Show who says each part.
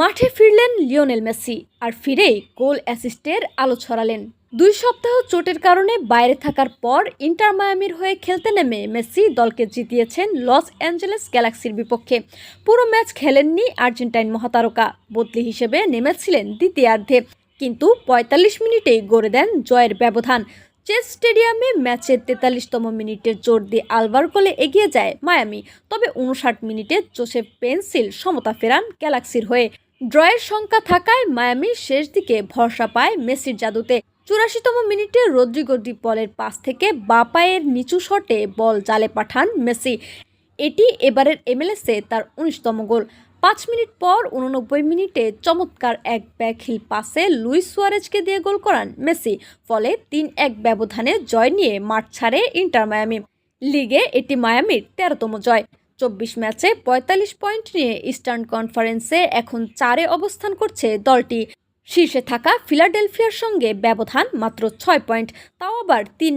Speaker 1: মাঠে ফিরলেন Lionel Messi আর ফিরেই গোল অ্যাসিস্টের আলো ছড়ালেন। দুই সপ্তাহ চোটের কারণে বাইরে থাকার পর ইন্টার মায়ামির হয়ে খেলতে নেমে মেসি দলকে জিতিয়েছেন লস অ্যাঞ্জেলেস গ্যালাক্সির বিপক্ষে। পুরো ম্যাচ খেলেননি আর্জেন্টাইন মহাতারকা, বদলি হিসেবে নেমেছিলেন দ্বিতীয়ার্ধে। কিন্তু পঁয়তাল্লিশ মিনিটেই গড়ে দেন জয়ের ব্যবধান। চেস স্টেডিয়ামে ম্যাচের তেতাল্লিশতম মিনিটে জোর দিয়ে আলভার গোলে এগিয়ে যায় মায়ামি। তবে উনষাট মিনিটে জোসেফ পেন্সিল সমতা ফেরান গ্যালাক্সির হয়ে। ড্রয়ের সংখ্যা থাকায় মায়ামি শেষ দিকে ভরসা পায় মেসির জাদুতে। চুরাশিতম মিনিটে রদ্রিগো ডি পলের পাস থেকে বা পায়ের নিচু শটে বল জালে পাঠান মেসি। এটি এবারের এমএলএসে তার উনিশতম গোল। পাঁচ মিনিট পর উননব্বই মিনিটে চমৎকার এক ব্যাকহিল পাসে লুইস সুয়ারেজকে দিয়ে গোল করান মেসি। ফলে তিন এক ব্যবধানে জয় নিয়ে মাঠ ছাড়ে ইন্টার মায়ামি। লিগে এটি মায়ামির তেরোতম জয়। চব্বিশ ম্যাচে পঁয়তাল্লিশ পয়েন্ট নিয়ে ইস্টার্ন কনফারেন্সে এখন চারে অবস্থান করছে দলটি। শীর্ষে থাকা ফিলাডেলফিয়ার সঙ্গে ব্যবধান মাত্র ছয় পয়েন্ট, তাও আবার তিন